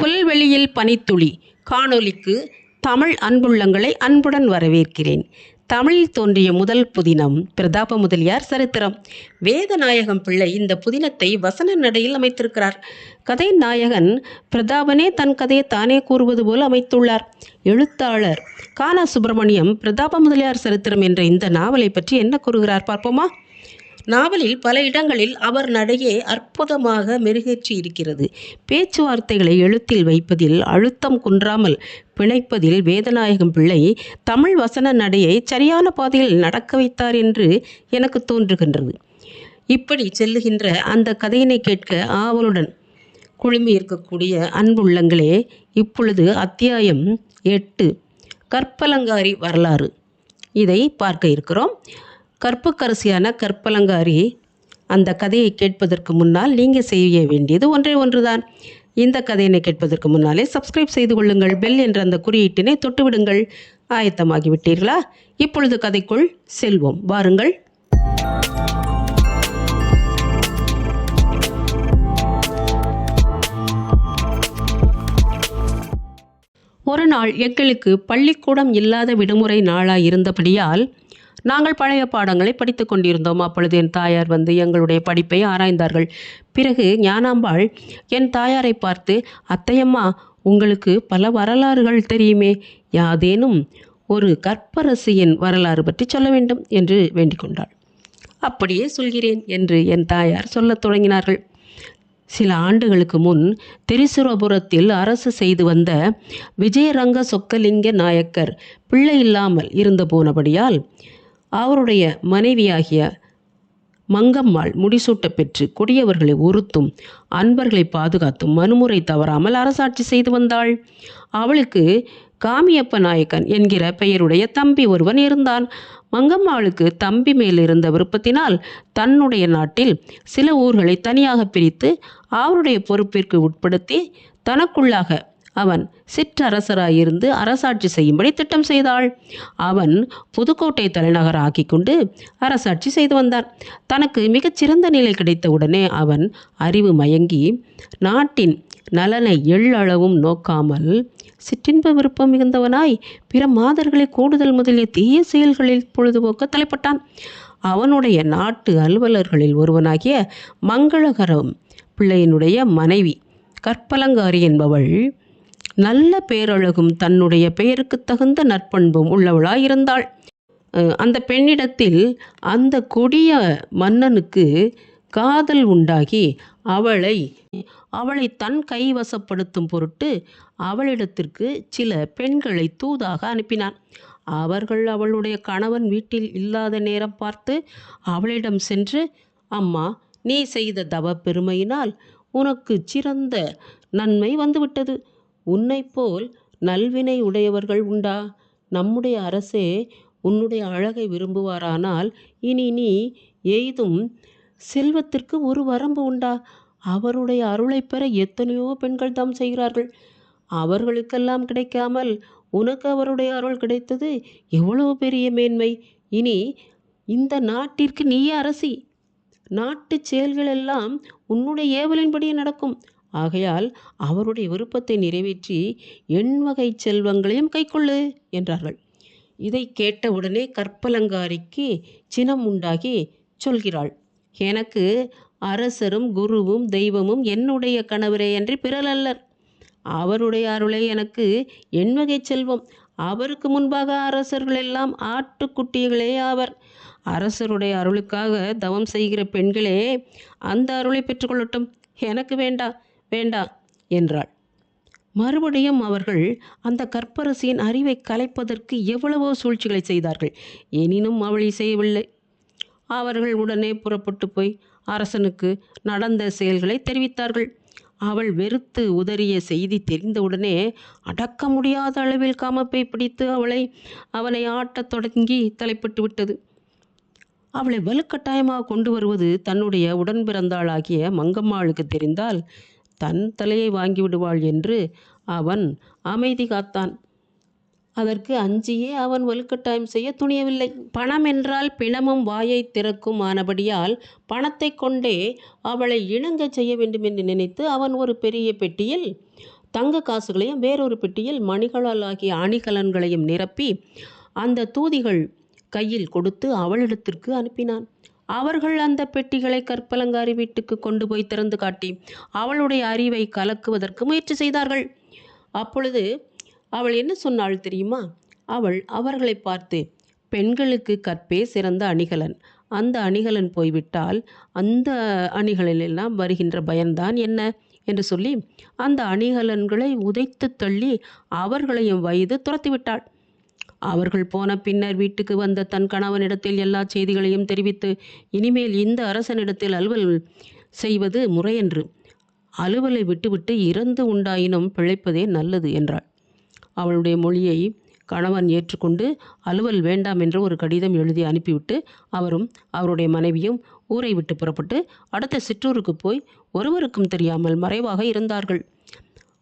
புல்வெளியில் பனித்துளி. காணொலிக்கு தமிழ் அன்புள்ளங்களை அன்புடன் வரவேற்கிறேன். தமிழில் தோன்றிய முதல் புதினம் பிரதாப முதலியார் சரித்திரம். வேதநாயகம் பிள்ளை இந்த புதினத்தை வசன நடையில் அமைத்திருக்கிறார். கதை நாயகன் பிரதாபனே தன் கதையை தானே கூறுவது போல் அமைத்துள்ளார். எழுத்தாளர் கானா சுப்பிரமணியம் பிரதாப முதலியார் சரித்திரம் என்ற இந்த நாவலை பற்றி என்ன கூறுகிறார் பார்ப்போமா? நாவலில் பல இடங்களில் அவர் நடையே அற்புதமாக மெருகேற்றி இருக்கிறது பேச்சுவார்த்தைகளை எழுத்தில் வைப்பதில் அழுத்தம் குன்றாமல் பிணைப்பதில் வேதநாயகம் பிள்ளை தமிழ் வசன நடையை சரியான பாதையில் நடக்க வைத்தார் என்று எனக்கு தோன்றுகின்றது. இப்படி செல்லுகின்ற அந்த கதையினை கேட்க ஆவலுடன் குழுமி இருக்கக்கூடிய அன்புள்ளங்களே இப்பொழுது அத்தியாயம் எட்டு கற்பலங்காரி வரலாறு. இதை பார்க்க இருக்கிறோம். கற்புக்கரசியான கற்பலங்காரி அந்த கதையை கேட்பதற்கு முன்னால் நீங்கள் செய்ய வேண்டியது ஒன்றே ஒன்றுதான். இந்த கதையினை கேட்பதற்கு முன்னாலே சப்ஸ்கிரைப் செய்து கொள்ளுங்கள். பெல் என்ற அந்த குறியீட்டினை தொட்டுவிடுங்கள். ஆயத்தமாகிவிட்டீர்களா? இப்பொழுது கதைக்குள் செல்வோம். வாருங்கள். ஒரு நாள் எங்களுக்கு பள்ளிக்கூடம் இல்லாத விடுமுறை நாளாய் இருந்தபடியால் நாங்கள் பழைய பாடங்களை படித்து கொண்டிருந்தோம். அப்பொழுது என் தாயார் வந்து எங்களுடைய படிப்பை ஆராய்ந்தார்கள். பிறகு ஞானாம்பாள் என் தாயாரை பார்த்து அத்தையம்மா உங்களுக்கு பல வரலாறுகள் தெரியுமே. யாதேனும் ஒரு கற்பரசியின் வரலாறு பற்றி சொல்ல வேண்டும் என்று வேண்டிக் கொண்டாள். அப்படியே சொல்கிறேன் என்று என் தாயார் சொல்லத் தொடங்கினார்கள். சில ஆண்டுகளுக்கு முன் திரிசுரபுரத்தில் அரசு செய்து வந்த விஜயரங்க சொக்கலிங்க நாயக்கர் பிள்ளை இல்லாமல் இருந்து போனபடியால் அவருடைய மனைவியாகிய மங்கம்மாள் முடிசூட்ட பெற்று கொடியவர்களை உறுத்தும் அன்பர்களை பாதுகாத்தும் மனுமுறை தவறாமல் அரசாட்சி செய்து வந்தாள். அவளுக்கு காமியப்ப நாயக்கன் என்கிற பெயருடைய தம்பி ஒருவன் இருந்தான். மங்கம்மாளுக்கு தம்பி மேல் இருந்த விருப்பத்தினால் தன்னுடைய நாட்டில் சில ஊர்களை தனியாக பிரித்து அவருடைய பொறுப்பிற்கு உட்படுத்தி தனக்குள்ளாக அவன் சிற்றரசராயிருந்து அரசாட்சி செய்யும்படி திட்டம் செய்தாள். அவன் புதுக்கோட்டை தலைநகர் ஆக்கி கொண்டு அரசாட்சி செய்து வந்தான் தனக்கு மிகச்சிறந்த நிலை கிடைத்தவுடனே அவன் அறிவு மயங்கி நாட்டின் நலனை எள்ளளவும் நோக்காமல் சிற்றின்ப விருப்பம் மிகுந்தவனாய் பிற மாதர்களை கூடுதல் முதலிய தீய செயல்களில் பொழுதுபோக்க தலைப்பட்டான். அவனுடைய நாட்டு அலுவலர்களில் ஒருவனாகிய மங்களகரம் பிள்ளையினுடைய மனைவி கற்பலங்காரி என்பவள் நல்ல பேரழகும் தன்னுடைய பெயருக்கு தகுந்த நற்பண்பும் உள்ளவளாயிருந்தாள். அந்த பெண்ணிடத்தில் அந்த கொடிய மன்னனுக்கு காதல் உண்டாகி அவளை அவளை தன் கைவசப்படுத்தும் பொருட்டு அவளிடத்திற்கு சில பெண்களை தூதாக அனுப்பினான். அவர்கள் அவளுடைய கணவன் வீட்டில் இல்லாத நேரம் பார்த்து அவளிடம் சென்று அம்மா நீ செய்த தவ பெருமையினால் உனக்கு சிறந்த நன்மை வந்துவிட்டது. உன்னை போல் நல்வினை உடையவர்கள் உண்டா? நம்முடைய அரசே உன்னுடைய அழகை விரும்புவாரானால் இனி நீ எய்தும் செல்வத்திற்கு ஒரு வரம்பு உண்டா? அவருடைய அருளை பெற எத்தனையோ பெண்கள் தாம் செய்கிறார்கள். அவர்களுக்கெல்லாம் கிடைக்காமல் உனக்கு அவருடைய அருள் கிடைத்தது எவ்வளவு பெரிய மேன்மை? இனி இந்த நாட்டிற்கு நீயே அரசி. நாட்டு செயல்கள் எல்லாம் உன்னுடைய ஏவலின்படியே நடக்கும். ஆகையால் அவருடைய விருப்பத்தை நிறைவேற்றி எண் வகை செல்வங்களையும் கைக்கொள்ளு என்றார்கள். இதை கேட்டவுடனே கற்பலங்காரிக்கு சினம் உண்டாகி சொல்கிறாள். எனக்கு அரசரும் குருவும் தெய்வமும் என்னுடைய கணவரே அன்றி பிறலல்லர் அவருடைய அருளை எனக்கு எண்வகை செல்வம். அவருக்கு முன்பாக அரசர்கள் எல்லாம் ஆட்டுக்குட்டிகளே ஆவர். அரசருடைய அருளுக்காக தவம் செய்கிற பெண்களே அந்த அருளை பெற்றுக்கொள்ளட்டும் எனக்கு வேண்டா. வேண்டா என்றாள். மறுபடியும் அவர்கள் அந்த கற்பரசியின் அறிவை கலைப்பதற்கு எவ்வளவோ சூழ்ச்சிகளை செய்தார்கள். எனினும் அவள் செய்யவில்லை அவர்கள் உடனே புறப்பட்டு போய் அரசனுக்கு நடந்த செயல்களை தெரிவித்தார்கள். அவள் வெறுத்து உதறிய செய்தி தெரிந்தவுடனே அடக்க முடியாத அளவில் காமப்பை பிடித்து அவளை அவனை ஆட்டத் தொடங்கி தலைப்பட்டு விட்டது. அவளை வலுக்கட்டாயமாக கொண்டு வருவது தன்னுடைய உடன்பிறந்தாளாகிய மங்கம்மாளுக்கு தெரிந்தால் தன் தலையை வாங்கிவிடுவாள் என்று அவன் அமைதி காத்தான். அதற்கு அஞ்சியே அவன் வலுக்கட்டாயம் செய்ய துணியவில்லை. பணம் என்றால் பிணமும் வாயை திறக்கும் ஆனபடியால் பணத்தை கொண்டே அவளை இணங்க செய்ய வேண்டும் என்று நினைத்து அவன் ஒரு பெரிய பெட்டியில் தங்க காசுகளையும் வேறொரு பெட்டியில் மணிகளால் ஆகிய அணிகலன்களையும் நிரப்பி அந்த தூதிகள் கையில் கொடுத்து அவளிடத்திற்கு அனுப்பினான். அவர்கள் அந்த பெட்டிகளை கற்பலங்காரி வீட்டுக்கு கொண்டு போய் திறந்து காட்டி அவளுடைய அறிவை கலக்குவதற்கு முயற்சி செய்தார்கள். அப்பொழுது அவள் என்ன சொன்னாள் தெரியுமா? அவள் அவர்களை பார்த்து பெண்களுக்கு கற்பே சிறந்த அணிகலன். அந்த அணிகலன் போய்விட்டால் அந்த அணிகளிலெல்லாம் வருகின்ற பயன்தான் என்ன? என்று சொல்லி அந்த அணிகலன்களை உதைத்து தள்ளி அவர்களையும் வயது துரத்திவிட்டாள். அவர்கள் போன பின்னர் வீட்டுக்கு வந்த தன் கணவனிடத்தில் எல்லா செய்திகளையும் தெரிவித்து இனிமேல் இந்த அரசனிடத்தில் அலுவல் செய்வது முறையன்று. அலுவலை விட்டுவிட்டு இறந்து உண்டாயினும் பிழைப்பதே நல்லது என்றாள். அவளுடைய மொழியை கணவன் ஏற்றுக்கொண்டு அலுவல் வேண்டாம் என்று ஒரு கடிதம் எழுதி அனுப்பிவிட்டு அவரும் அவருடைய மனைவியும் ஊரை விட்டு புறப்பட்டு அடுத்த சிற்றூருக்கு போய் ஒருவருக்கும் தெரியாமல் மறைவாக இருந்தார்கள்.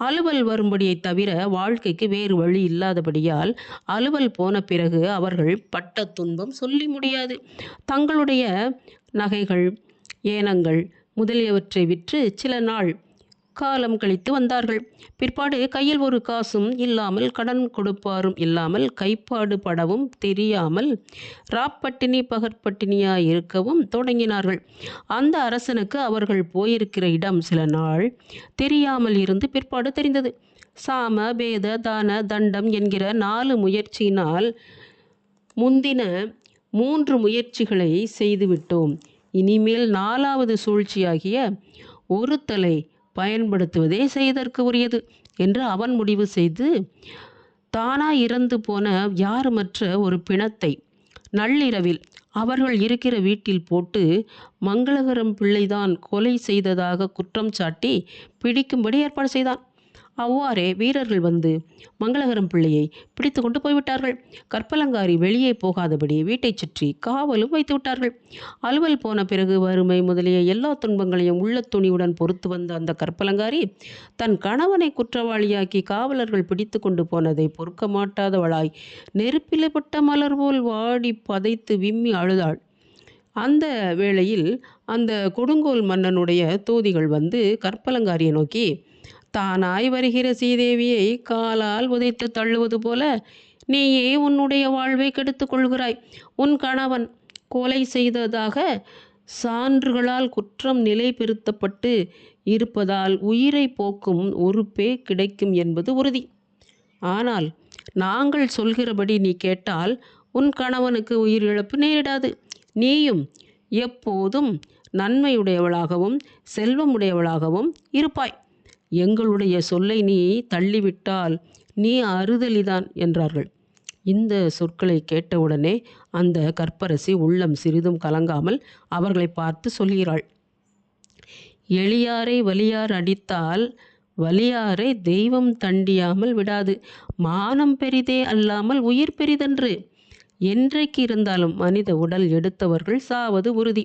அலுவல் வரும்படியை தவிர வாழ்க்கைக்கு வேறு வழி இல்லாதபடியால் அலுவல் போன பிறகு அவர்கள் பட்ட துன்பம் சொல்லி முடியாது. தங்களுடைய நகைகள் ஏனங்கள் முதலியவற்றை விற்று சில நாள் காலம் கழித்து வந்தார்கள். பிற்பாடு கையில் ஒரு காசும் இல்லாமல் கடன் கொடுப்பாரும் இல்லாமல் கைப்பாடு படவும் தெரியாமல் ராப்பட்டினி பகற்பட்டினியாய் இருக்கவும் தொடங்கினார்கள். அந்த அரசனுக்கு அவர்கள் போயிருக்கிற இடம் சில நாள் தெரியாமல் இருந்து பிற்பாடு தெரிந்தது. சாம பேத தான தண்டம் என்கிற நாலு முயற்சியினால் முந்தின மூன்று முயற்சிகளை செய்துவிட்டோம். இனிமேல் நாலாவது சூழ்ச்சியாகிய ஒரு தலை பயன்படுத்துவதே செய்தற்கு உரியது என்று அவன் முடிவு செய்து தானா இறந்து போன யாருமற்ற ஒரு பிணத்தை நள்ளிரவில் அவர்கள் இருக்கிற வீட்டில் போட்டு மங்களகரம் பிள்ளைதான் கொலை செய்ததாக குற்றம் சாட்டி பிடிக்கும்படி ஏற்பாடு செய்தான். அவ்வாறே வீரர்கள் வந்து மங்களகரம் பிள்ளையை பிடித்து கொண்டு போய்விட்டார்கள். கற்பலங்காரி வெளியே போகாதபடி வீட்டைச் சுற்றி காவலும் வைத்து விட்டார்கள். அலுவல் போன பிறகு வறுமை முதலிய எல்லா துன்பங்களையும் உள்ள துணிவுடன் பொறுத்து வந்த அந்த கற்பலங்காரி தன் கணவனை குற்றவாளியாக்கி காவலர்கள் பிடித்து கொண்டு போனதை பொறுக்க மாட்டாதவளாய் நெருப்பிலப்பட்ட மலர் போல் வாடி பதைத்து விம்மி அழுதாள். அந்த வேளையில் அந்த கொடுங்கோல் மன்னனுடைய தூதிகள் வந்து கற்பலங்காரியை நோக்கி தானாய் வருகிற சீதேவியை காலால் உதைத்து தள்ளுவது போல நீயே உன்னுடைய வாழ்வை கெடுத்து கொள்கிறாய். உன் கணவன் கொலை செய்ததாக சான்றுகளால் குற்றம் நிலைபெறுத்தப்பட்டு இருப்பதால் உயிரை போக்கும் உறுப்பே கிடைக்கும் என்பது உறுதி. ஆனால் நாங்கள் சொல்கிறபடி நீ கேட்டால் உன் கணவனுக்கு உயிரிழப்பு நேரிடாது. நீயும் எப்போதும் நன்மையுடையவளாகவும் செல்வமுடையவளாகவும் இருப்பாய். எங்களுடைய சொல்லை நீ தள்ளிவிட்டால் நீ அறுதலிதான் என்றார்கள். இந்த சொற்களை கேட்டவுடனே அந்த கற்பரசி உள்ளம் சிறிதும் கலங்காமல் அவர்களை பார்த்து சொல்கிறாள். எளியாரை வலியார் அடித்தால் வலியாரை தெய்வம் தண்டியாமல் விடாது. மானம் பெரிதே அல்லாமல் உயிர் பெரிதன்று. என்றைக்கு இருந்தாலும் மனித உடல் எடுத்தவர்கள் சாவது உறுதி.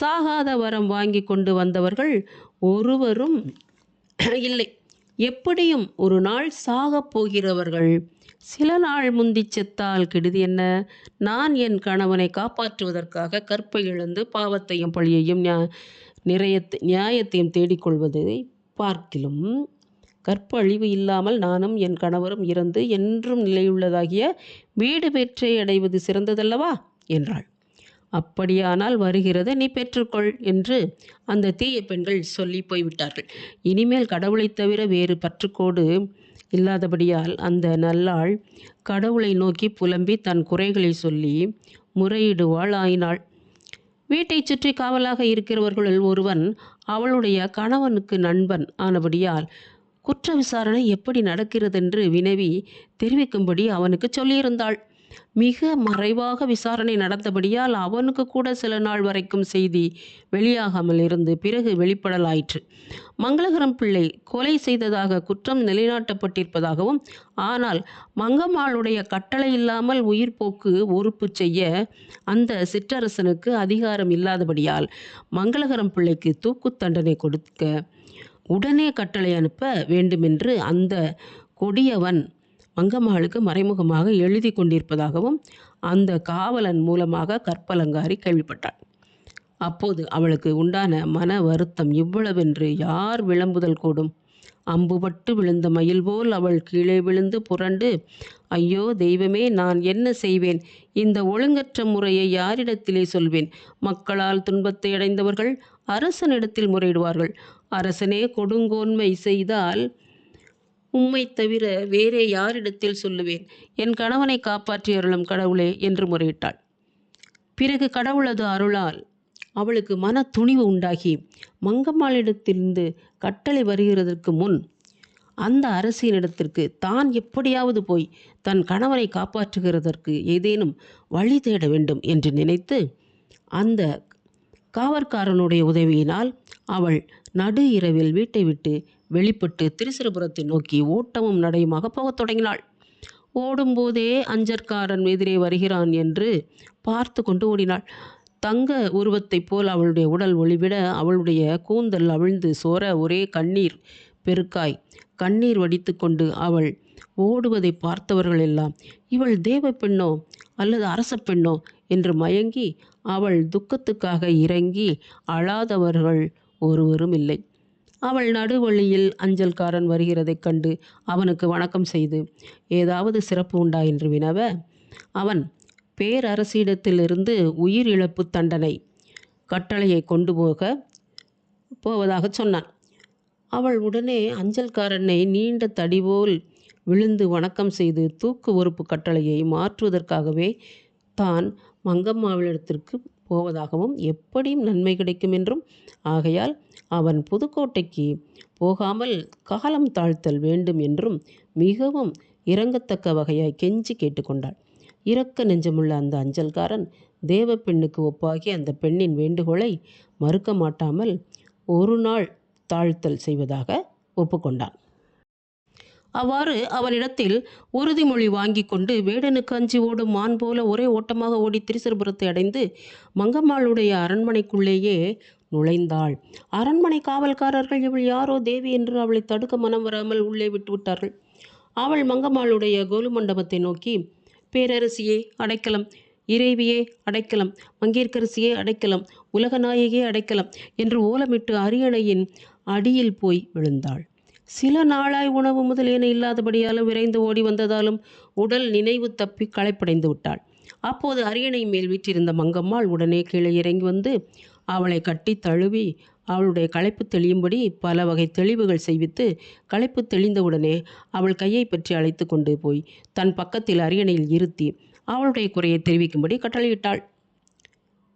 சாகாத வரம் வாங்கி கொண்டு வந்தவர்கள் ஒருவரும் இல்லை. எப்படியும் ஒரு நாள் சாகப் போகிறவர்கள் சில நாள் முந்தி செத்தால் கெடுதி என்ன? நான் என் கணவனை காப்பாற்றுவதற்காக கற்பை இழந்து பாவத்தையும் பழியையும் நியா நிறையத்தை நியாயத்தையும் தேடிக்கொள்வதை பார்க்கிலும் கற்பழிவு இல்லாமல் நானும் என் கணவரும் இறந்து என்றும் நிலையுள்ளதாகிய வீடு பெற்றை அடைவது சிறந்ததல்லவா? என்றாள். அப்படியானால் வருகிறது நீ பெற்றுக்கொள் என்று அந்த தீய பெண்கள் சொல்லி போய்விட்டார்கள். இனிமேல் கடவுளைத் தவிர வேறு பற்றுக்கோடு இல்லாதபடியால் அந்த நல்லாள் கடவுளை நோக்கி புலம்பி தன் குறைகளை சொல்லி முறையிடுவாள் ஆயினாள். வீட்டைச் சுற்றி காவலாக இருக்கிறவர்களுள் ஒருவன் அவளுடைய கணவனுக்கு நண்பன் ஆனபடியால் குற்ற விசாரணை எப்படி நடக்கிறதென்று வினவி தெரிவிக்கும்படி அவனுக்கு சொல்லியிருந்தாள். மிக மறைவாக விசாரணை நடந்தபடியால் அவனுக்கு கூட சில நாள் வரைக்கும் செய்தி வெளியாகாமல் இருந்து பிறகு வெளிப்படலாயிற்று. மங்களகரம் பிள்ளை கொலை செய்ததாக குற்றம் நிலைநாட்டப்பட்டிருப்பதாகவும் ஆனால் மங்கம்மாளுடைய கட்டளை இல்லாமல் உயிர் போக்கு ஒறுப்பு செய்ய அந்த சிற்றரசனுக்கு அதிகாரம் இல்லாதபடியால் மங்களகரம் பிள்ளைக்கு தூக்கு தண்டனை கொடுக்க உடனே கட்டளை அனுப்ப வேண்டுமென்று அந்த கொடியவன் மங்கம்மாளுக்கு மறைமுகமாக எழுதி கொண்டிருப்பதாகவும் அந்த காவலன் மூலமாக கற்பலங்காரி கேள்விப்பட்டாள். அப்போது அவளுக்கு உண்டான மன வருத்தம் இவ்வளவென்று யார் விளம்புதல் கூடும்? அம்புபட்டு விழுந்த மயில் போல் அவள் கீழே விழுந்து புரண்டு ஐயோ தெய்வமே நான் என்ன செய்வேன்? இந்த ஒழுங்கற்ற முறையை யாரிடத்திலே சொல்வேன்? மக்களால் துன்பத்தை அடைந்தவர்கள் அரசனிடத்தில் முறையிடுவார்கள். அரசனே கொடுங்கோன்மை செய்தால் உம்மை தவிர வேறே யாரிடத்தில் சொல்லுவேன்? என் கணவனை காப்பாற்றி அருளும் கடவுளே என்று முறையிட்டாள். பிறகு கடவுளது அருளால் அவளுக்கு மன துணிவு உண்டாகி மங்கம்மாளிடத்திலிருந்து கட்டளை வருகிறதற்கு முன் அந்த அரசியனிடத்திற்கு தான் எப்படியாவது போய் தன் கணவனை காப்பாற்றுகிறதற்கு ஏதேனும் வழி தேட வேண்டும் என்று நினைத்து அந்த காவற்காரனுடைய உதவியினால் அவள் நடு இரவில் வீட்டை விட்டு வெளிப்பட்டு திருச்சிரபுரத்தை நோக்கி ஓட்டமும் நடையுமாக போகத் தொடங்கினாள். ஓடும்போதே அஞ்சற்காரன் எதிரே வருகிறான் என்று பார்த்து கொண்டு ஓடினாள். தங்க உருவத்தைப் போல் அவளுடைய உடல் ஒளிவிட அவளுடைய கூந்தல் அவிழ்ந்து சோர ஒரே கண்ணீர் பெருக்காய். கண்ணீர் வடித்து கொண்டு அவள் ஓடுவதை பார்த்தவர்கள் எல்லாம் இவள் தேவ பெண்ணோ அல்லது அரச பெண்ணோ? என்று மயங்கி அவள் துக்கத்துக்காக இறங்கி அழாதவர்கள் ஒருவரும் இல்லை. அவள் நடுவழியில் அஞ்சல்காரன் வருகிறதைக் கண்டு அவனுக்கு வணக்கம் செய்து ஏதாவது சிறப்பு உண்டா? என்று வினவ அவன் பேரரசிடத்திலிருந்து உயிர் இழப்பு தண்டனை கட்டளையை கொண்டு போக போவதாக சொன்னான். அவள் உடனே அஞ்சல்காரனை நீண்ட தடிபோல் விழுந்து வணக்கம் செய்து தூக்கு ஒறுப்பு கட்டளையை மாற்றுவதற்காகவே தான் மங்கம்மாவிடத்திற்கு போவதாகவும் எப்படியும் நன்மை கிடைக்கும் என்றும். ஆகையால் அவன் புதுக்கோட்டைக்கு போகாமல் காலம் தாழ்த்தல் வேண்டும் என்றும் மிகவும் இறங்கத்தக்க வகையாய் கெஞ்சி கேட்டுக்கொண்டாள். இரக்க நெஞ்சமுள்ள அந்த அஞ்சல்காரன் தேவ பெண்ணுக்கு ஒப்பாகி அந்த பெண்ணின் வேண்டுகோளை மறுக்க மாட்டாமல் ஒரு நாள் தாழ்த்தல் செய்வதாக ஒப்புக்கொண்டான். அவ்வாறு அவனிடத்தில் உறுதிமொழி வாங்கி கொண்டு வேடனுக்கு அஞ்சி ஓடும் மான் போல ஒரே ஓட்டமாக ஓடி திரிசரபுரத்தை அடைந்து மங்கம்மாளுடைய அரண்மனைக்குள்ளேயே நுழைந்தாள். அரண்மனை காவல்காரர்கள் இவள் யாரோ தேவி என்று அவளை தடுக்க மனம் வராமல் உள்ளே விட்டுவிட்டார்கள் அவள் மங்கம்மாளுடைய கோலு மண்டபத்தை நோக்கி பேரரசியே அடைக்கலம். இறைவியே அடைக்கலம். மங்கேற்கரசியே அடைக்கலம். உலகநாயகியே அடைக்கலம் என்று ஓலமிட்டு அரியணையின் அடியில் போய் விழுந்தாள். சில நாளாய் உணவு முதலியன இல்லாதபடியாலும் விரைந்து ஓடி வந்ததாலும் உடல் நினைவு தப்பி களைப்படைந்து விட்டாள். அப்போது அரியணை மேல் வீற்றிருந்த மங்கம்மாள் உடனே கீழே இறங்கி வந்து அவளை கட்டி தழுவி அவளுடைய களைப்பு தெளியும்படி பல வகை தெளிவுகள் செய்வித்து களைப்பு தெளிந்தவுடனே அவள் கையை பற்றி அழைத்து கொண்டு போய் தன் பக்கத்தில் அரியணையில் இருத்தி அவளுடைய குறையை தெரிவிக்கும்படி கட்டளையிட்டாள்.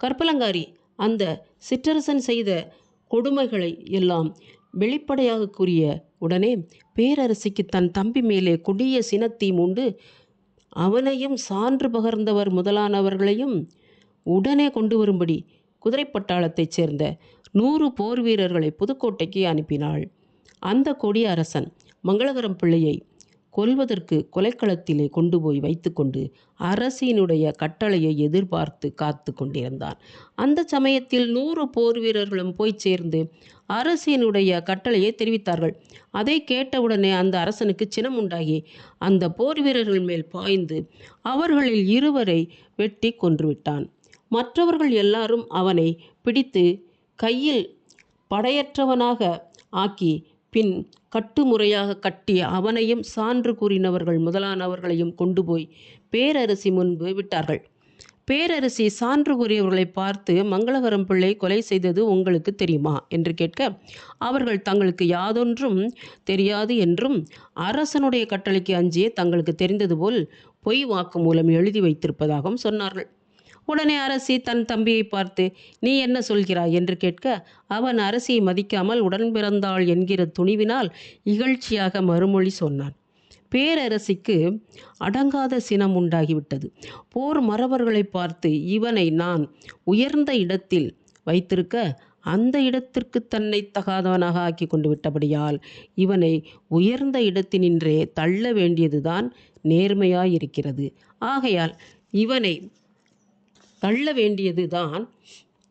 கற்பலங்காரி அந்த சிற்றரசன் செய்த கொடுமைகளை எல்லாம் வெளிப்படையாக கூறிய உடனே பேரரசிக்கு தன் தம்பி மேலே கொடிய சினத்தீ உண்டு அவனையும் சான்று பகர்ந்தவர் முதலானவர்களையும் உடனே கொண்டு வரும்படி குதிரைப்பட்டாளத்தைச் சேர்ந்த நூறு போர் வீரர்களை புதுக்கோட்டைக்கு அனுப்பினாள். அந்த கொடிய அரசன் மங்களகரம் பிள்ளையை கொல்வதற்கு கொலைக்களத்திலே கொண்டு போய் வைத்துக்கொண்டு அரசினுடைய கட்டளையை எதிர்பார்த்து காத்து கொண்டிருந்தான். அந்த சமயத்தில் நூறு போர் வீரர்களும் போய் சேர்ந்து அரசினுடைய கட்டளையை தெரிவித்தார்கள். அதை கேட்டவுடனே அந்த அரசனுக்கு சினம் உண்டாகி அந்த போர் வீரர்கள் மேல் பாய்ந்து அவர்களில் இருவரை வெட்டி கொன்றுவிட்டான். மற்றவர்கள் எல்லாரும் அவனை பிடித்து கையில் படையற்றவனாக ஆக்கி பின் கட்டுமுறையாக கட்டி அவனையும் சான்று கூறினவர்கள் முதலானவர்களையும் கொண்டு போய் பேரரசி முன்பு விட்டார்கள். பேரரசி சான்று கூறியவர்களை பார்த்து மங்களகரம் பிள்ளை கொலை செய்தது உங்களுக்கு தெரியுமா என்று கேட்க அவர்கள் தங்களுக்கு யாதொன்றும் தெரியாது என்றும் அரசனுடைய கட்டளைக்கு அஞ்சியே தங்களுக்கு தெரிந்தது போல் பொய் வாக்கு மூலம் எழுதி வைத்திருப்பதாகவும் சொன்னார்கள். உடனே அரசி தன் தம்பியை பார்த்து நீ என்ன சொல்கிறாய்? என்று கேட்க அவன் அரசியை மதிக்காமல் உடன் பிறந்தாள் என்கிற துணிவினால் இகழ்ச்சியாக மறுமொழி சொன்னான். பேரரசிக்கு அடங்காத சினம் உண்டாகிவிட்டது. போர் மறவர்களை பார்த்து இவனை நான் உயர்ந்த இடத்தில் வைத்திருக்க அந்த இடத்திற்கு தன்னை தகாதவனாக ஆக்கி கொண்டு விட்டபடியால் இவனை உயர்ந்த இடத்தினின்றே தள்ள வேண்டியதுதான் நேர்மையாயிருக்கிறது. ஆகையால் இவனை தள்ள வேண்டியதுதான்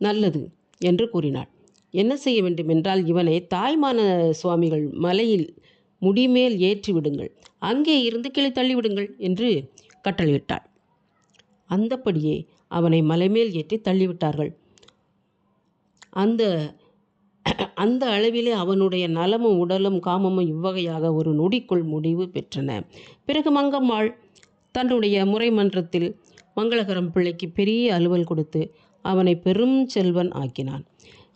நல்லது என்று கூறினாள். என்ன செய்ய வேண்டும் என்றால் இவனை தாய்மான சுவாமிகள் மலையில் முடிமேல் ஏற்றி விடுங்கள். அங்கே இருந்து கிளை தள்ளிவிடுங்கள் என்று கட்டளையிட்டாள். அந்தப்படியே அவனை மலைமேல் ஏற்றி தள்ளிவிட்டார்கள் அந்த அந்த அளவிலே அவனுடைய நலமும் உடலும் காமமும் இவ்வகையாக ஒரு நொடிக்குள் முடிவு பெற்றன. பிறகு மங்கம்மாள் தன்னுடைய முறைமன்றத்தில் மங்களகரம் பிள்ளைக்கு பெரிய அலுவல் கொடுத்து அவனை பெரும் செல்வன் ஆக்கினான்.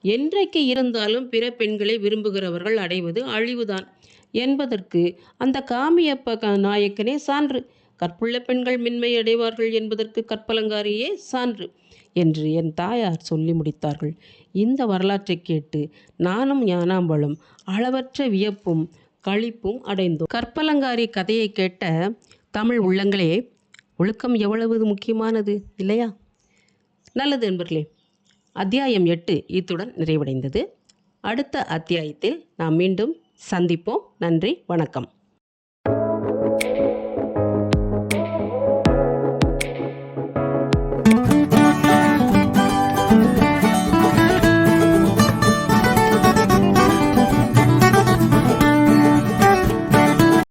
என்றைக்கு இருந்தாலும் பிற பெண்களை விரும்புகிறவர்கள் அடைவது அழிவுதான். என்பதற்கு அந்த காமியப்ப நாயக்கனே சான்று. கற்புள்ள பெண்கள் மின்மை அடைவார்கள் என்பதற்கு கற்பலங்காரியே சான்று என்று என் தாயார் சொல்லி முடித்தார்கள். இந்த வரலாற்றை கேட்டு நானும் ஞானாம்பலும் அளவற்ற வியப்பும் களிப்பும் அடைந்தோம். கற்பலங்காரி கதையை கேட்ட தமிழ் உள்ளங்களே ஒழுக்கம் எவ்வளவு முக்கியமானது இல்லையா? நல்லது என்பர்களே அத்தியாயம் எட்டு இத்துடன் நிறைவடைந்தது. அடுத்த அத்தியாயத்தில் நாம் மீண்டும் சந்திப்போம். நன்றி வணக்கம்.